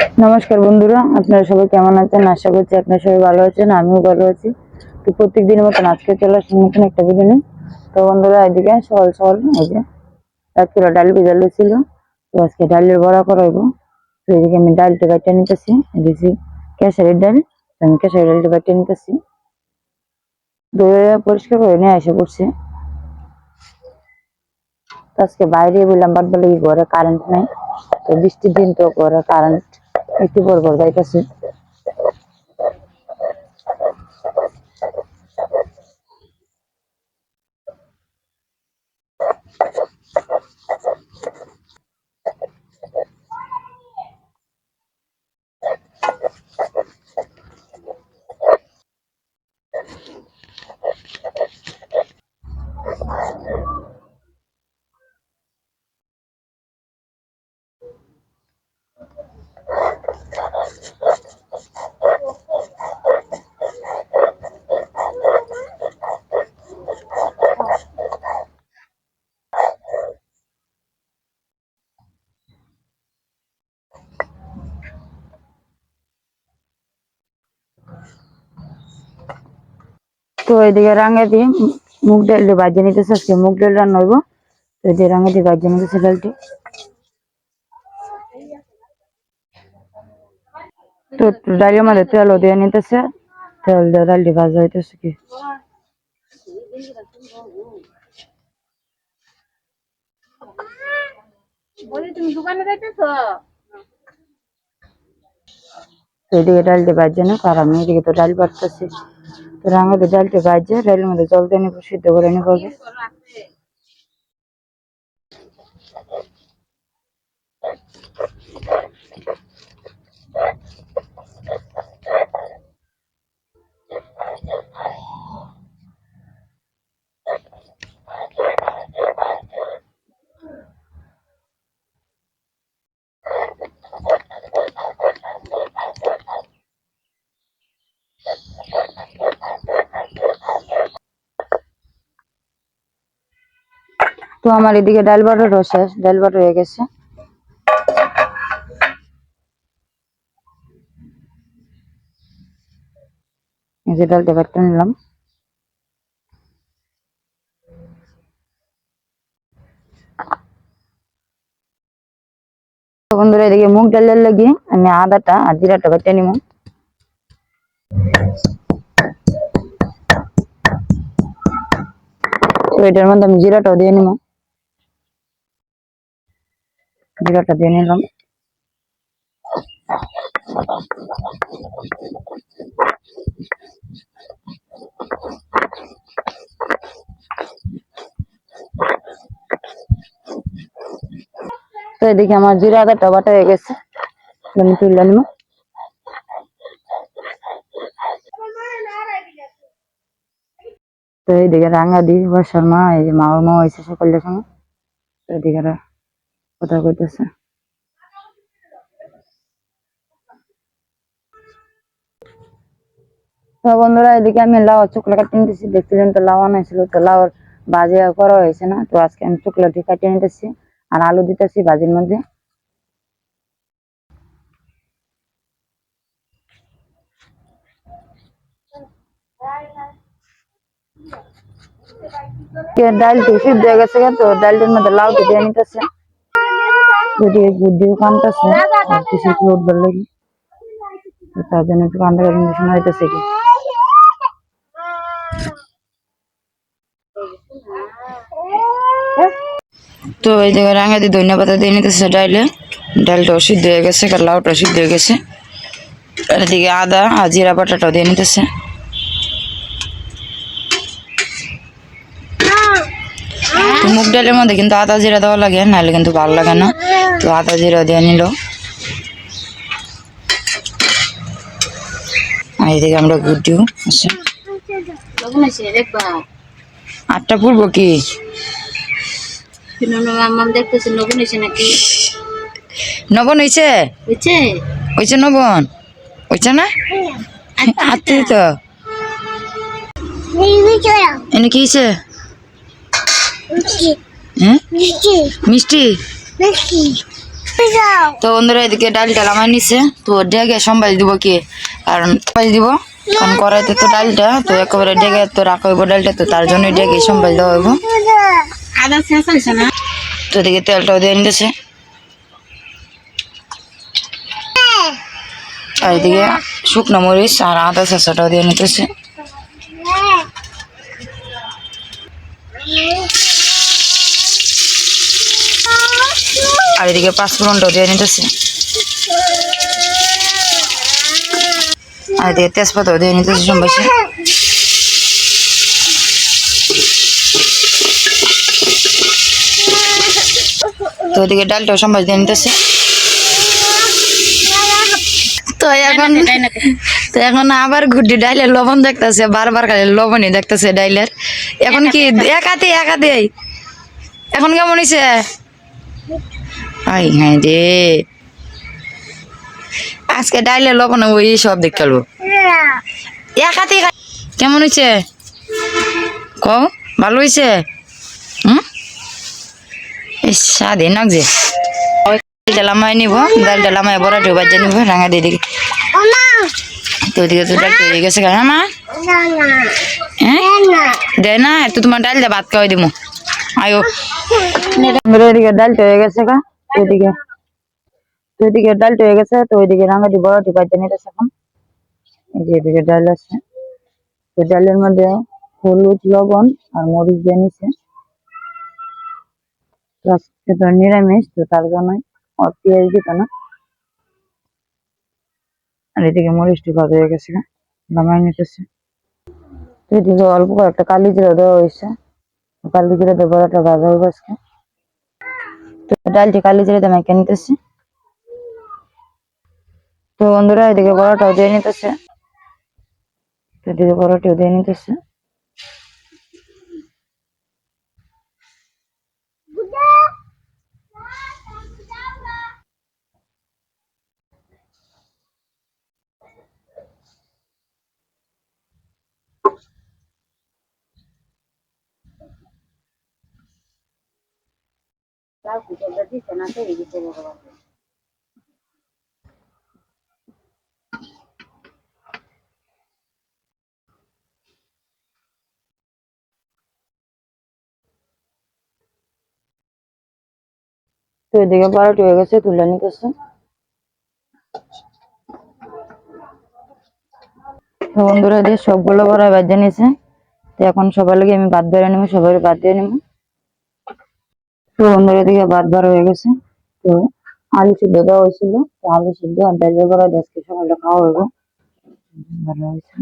নমস্কার বন্ধুরা, আপনারা সবাই কেমন আছেন? আশা করছি আপনারা সবাই ভালো আছেন, আমিও ভালো আছি। তো প্রত্যেক দিনের মতন আজকে চলে আসলাম নতুন একটা ভিডিও নিয়ে। তো বন্ধুরা, এদিকে সকাল সকাল এই যে রাত্রে ডাল ভেজালো ছিল। তো আজকে ডালের বড়া করাইবো। তো এদিকে আমি ডালটা কাটিয়ে নিতেছি। এদিকে কেশারের ডাল আমি কেশারের ডালটা কাটিয়ে নিতেছি। পরিষ্কার করে নিয়ে এসে পড়ছি। তো আজকে বাইরে বললাম, বাদ বলে ঘরে কারেন্ট নাই। তো বৃষ্টির দিন তো ঘরে কারেন্ট একটু পর পর যাইতেছে তো এদিকে রাঙে দিয়ে মুগ ডাল দিয়ে বাজিয়ে নিতেছে আজকে মুগ ডাল রান্না হইব। তো এদিকে রাঙে দিয়ে বাজিয়ে নিতেছে ডালটি। তো ডালের মধ্যে তেলও দিয়ে নিতেছে তেল দিয়ে ডালটি ভাজা হইতেছে কি। তুমি দোকানে যাইতেছো? এদিকে ডালটি বাজছে না আর আমি এদিকে তো ডাল বাড়তেছি। তো রাঙে দিয়ে ডালটি বাজছে ডালের মধ্যে জল দিয়ে নিব সিদ্ধ করে নিবো আমার এদিকে ডাল বাটার শেষ, ডাল বাটা হয়ে গেছে। এই যে ডালটা কাটতে নিলাম। বন্ধুরা, এদিকে মুগ ডালের লাগি আমি আদাটা আর জিরাটা কাটতে নিব। তো এটার মধ্যে আমি জিরাটাও দিয়ে নিব। জিরাটা দিয়ে নিলাম। তো এদিকে আমার জিরা আদাটা বাটা হয়ে গেছে। আমি তুলে নিব। তো এইদিকে রাঙা দি বর্ষার মা, এই যে মা মা হয়েছে সকালের সময় তো এদিকে কথা কইতেছে। তো বন্ধুরা, এদিকে আমি লাউ চোখলা কাটিয়ে নিতেছি। দেখছিলেন তো লাউ আনাইছিল তো লাউর বাজে করা হয়েছে না, তো আজকে আমি চোখলাটি কাটিয়ে নিতেছি আর আলু দিতেছি ভাজির মধ্যে। ডালটি সিদ্ধ হয়ে গেছে তো ডালটির মধ্যে লাউটি দিয়ে নিতেছে। যদি বুদ্ধিও কানতেছে আর কিছু একটু উঠবার লাগে তো তার জন্য একটু কান্দা কান্দা শোনা হইতেছে কি? তো এই জায়গায় রাঙা দিয়ে ধনিয়া পাতা দিয়ে নিতেছে ডাইলে। ডালটাও সিদ্ধ হয়ে গেছে আর লাউটাও সিদ্ধ হয়ে গেছে। আর এদিকে আদা আর জিরা বাটাটাও দিয়ে নিতেছে। তো মুগ ডালের মধ্যে কিন্তু আদা জিরা দেওয়া লাগে নাহলে কিন্তু ভালো লাগে না। তো আদা জিরা দিয়ে নিল। আর এদিকে আমরা গুটিও দেখবা আটটা পূর্ব কি? নবন হয়েছে হয়েছে নবন? হয়েছে না? আত্মি তো। এনে কি হয়েছে হ্যাঁ মিষ্টি। তো বন্ধুরা এদিকে ডালটা নামাই নিছে। তো ডেগে সম্বাই দিব কি? কারণ সম্বাই দিব। কারণ কড়াইতে তো ডালটা তো একেবারে ডেগে তো রাখা হইব ডালটা তো তার জন্য ডেগে সম্বাই দেওয়া হইব। তো এদিকে তেলটাও দিয়ে নিতেছে। আর এদিকে শুকনো মরিচ আর আদা চেঁচাটাও দিয়ে নিতেছে। আর এদিকে পাঁচফোড়নটাও দিয়ে নিতেছে। আর এদিকে তেজপাতাও দিয়ে নিতেছে সম্বাসে তো এদিকে ডালটাও সম্বাস দিয়ে নিতেছে। তো এখন তো এখন আবার গুড্ডি ডাইলের লবণ দেখতেছে বারবার খালি লবণই দেখতেছে ডাইলের। এখন কি একাতে একাতে এখন কেমন হয়েছে আই হ্যাঁ রে। আজকে ডাইলের লবণ ওই সব দেখ খেলব একাতে কেমন হয়েছে ক ভালো হয়েছে হুম? স্বাধীন লাগছে ডালটা লামাই নিব, ডালটা লামাই বড়াটা বাজে নিব, রাঙা দিয়ে তো ওদিকে তো ডাল হয়ে গেছে কেন মা? দে না তো তোমার ডাল দিয়ে ভাত খাওয়াই দিব আয়ো। ডালটা হয়ে গেছে গা। ওইদিকে তো ওইদিকে ডালটা হয়ে গেছে, তো ওইদিকে রাঙাটি বড়াটি বাজে নিতেছে এখন। এই যে এদিকে ডাল আছে, তো ডালের মধ্যে হলুদ, লবণ আর মরিচ দিয়ে নিছে। আজকে তো নিরামিষ, তো তার জন্যই আর পেঁয়াজ দিত না। আর এদিকে মরিচটি ভাজা হয়ে গেছে নামাই নিতেছে। এদিকে অল্প কয়েকটা কালি জিরা দেওয়া হয়েছে। কালি জিরা দিয়ে ভাজা হবে আজকে তো ডালটি কালি জিরা দিয়ে মাইকে নিতেছে। তো বন্ধুরা, এদিকে বড়টাও দিয়ে নিতেছে। তো এদিকে বড়টিও দিয়ে নিতেছে। তো এদিকে হয়ে গেছে, তুলে নিতেছে বন্ধুরা, এদিকে সবগুলো বড়া বাজে নিয়েছে। তো এখন সবার লাগে আমি বাদ বেড়ে নেব, সবাই বাদ দিয়ে নেব। তো বন্ধুরা এদিকে ভাত বার হয়ে গেছে। তো আলু সিদ্ধ দেওয়া হয়েছিল, তো আলু সিদ্ধ আর ডালের বড়া আজকে সকালটা খাওয়া হইব ভালো হয়েছে